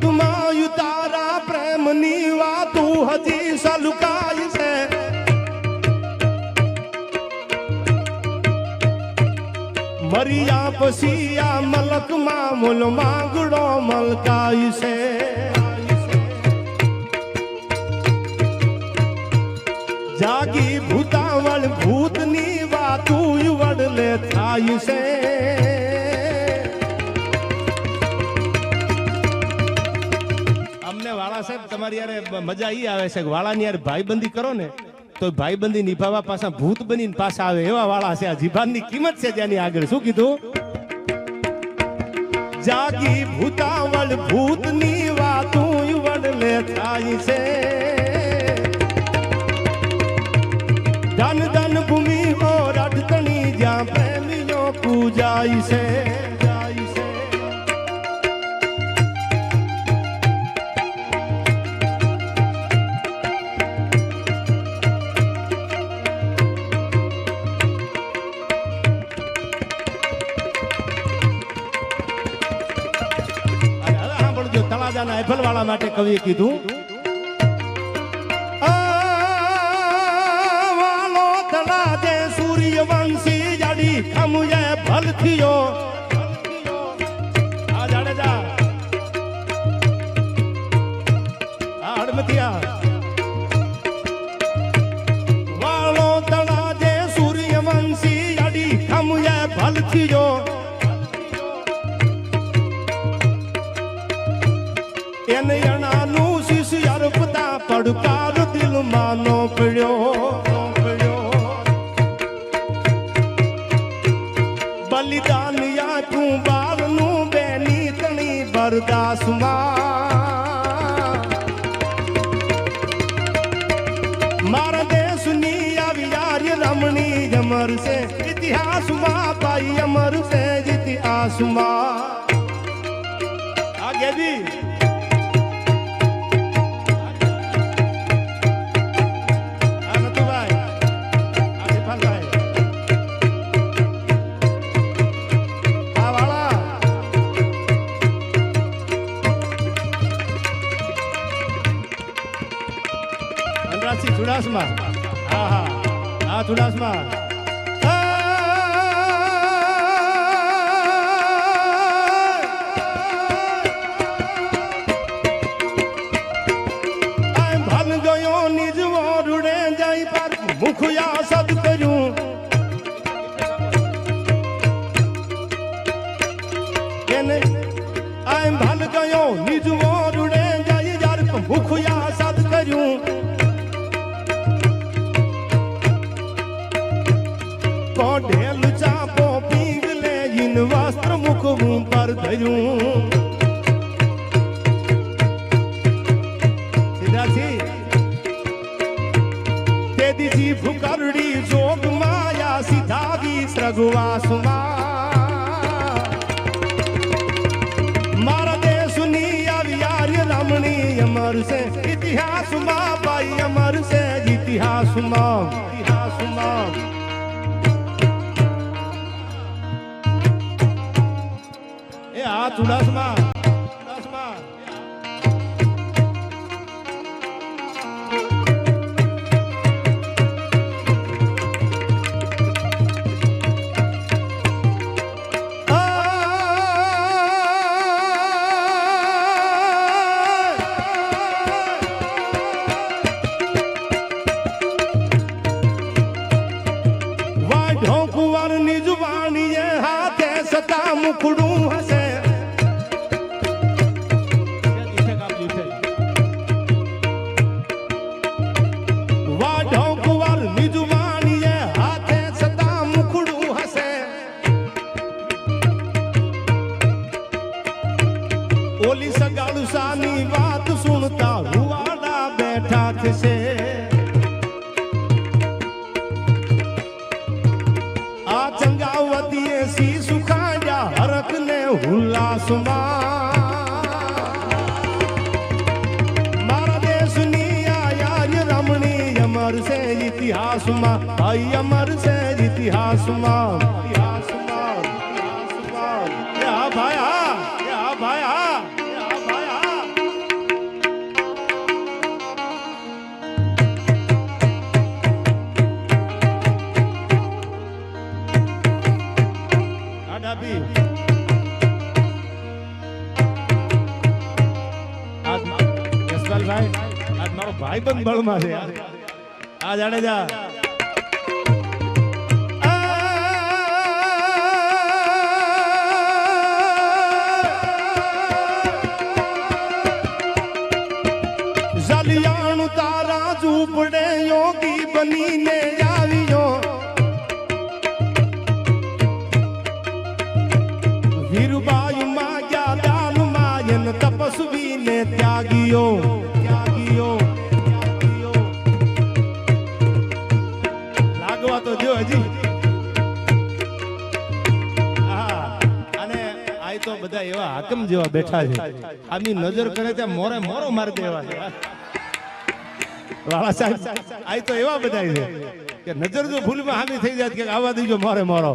પદમાં તારા પ્રેમની વાતું હજી સલુકાય છે. મરિયા પછી આ મલકમાં મૂલ માંગડો મલકાય છે. જાગી ભૂતાવળ તમારી યારે મજા ઈ આવે છે કે વાળાની યાર ભાઈબંધી કરો ને, તો ભાઈબંધી નિભાવવા પાછા ભૂત બનીને પાછા આવે એવા વાળા છે. આ જીભાનની કિંમત છે જેની આગળ. શું કીધું? જાગી ભૂતાવળ ભૂતની તળાજાના વાળા માટે કવિએ કીધું હડમતિયા વાલો તળાજે સૂર્યવંશી જાડી ખમુએ ભલ થયો. એને અણાનું શિષ્ય અર્પતા પડકાર દિલમાં નો પડ્યો. બલિદાન આપ્યું બાળનું બેની તણી બરદાસમાં. મારા દેશની આવી આર્ય રમણી અમર છે, ઇતિહાસમાં ભાઈ અમર છે ઇતિહાસમાં આ ચુડાસમા હા હા હા ચુડાસમા સીધાથી તે દીધી ફુકરડી જોગ માયા સીધાવી સગવાસમાં મારા દેશની આવી આર્ય રમણી અમર છે, ઇતિહાસમાં ભાઈ અમર છે, ઇતિહાસમાં. આ ચુડાસમાં ચુડાસમાં ઓલી સગાડુસાની વાત સુનતા હુવાડા બેઠા થશે. આ ચંગાવતીએ સી સુખાયા હરક ને હુલ્લાસમાં અમર છે ઇતિહાસમાં અમર છે ઇતિહાસમાં. મારો ભાઈબંધ બળમાં છે આ જાડેજા જલિયાણું તારા ઝૂંપડે યોગી બનીને આવ્યો. તપસ્વીને ત્યાગીઓ ત્યાગીઓ બધા એવા હાકમ જેવા બેઠા છે. આમની નજર કરે ત્યાં મોરે મોરો મારી દેવા વાળા સાહેબ આ તો એવા બધા છે કે નજર જો ભૂલમાં હામી થઈ જાય કે આવા દીજો મોરે મોરો.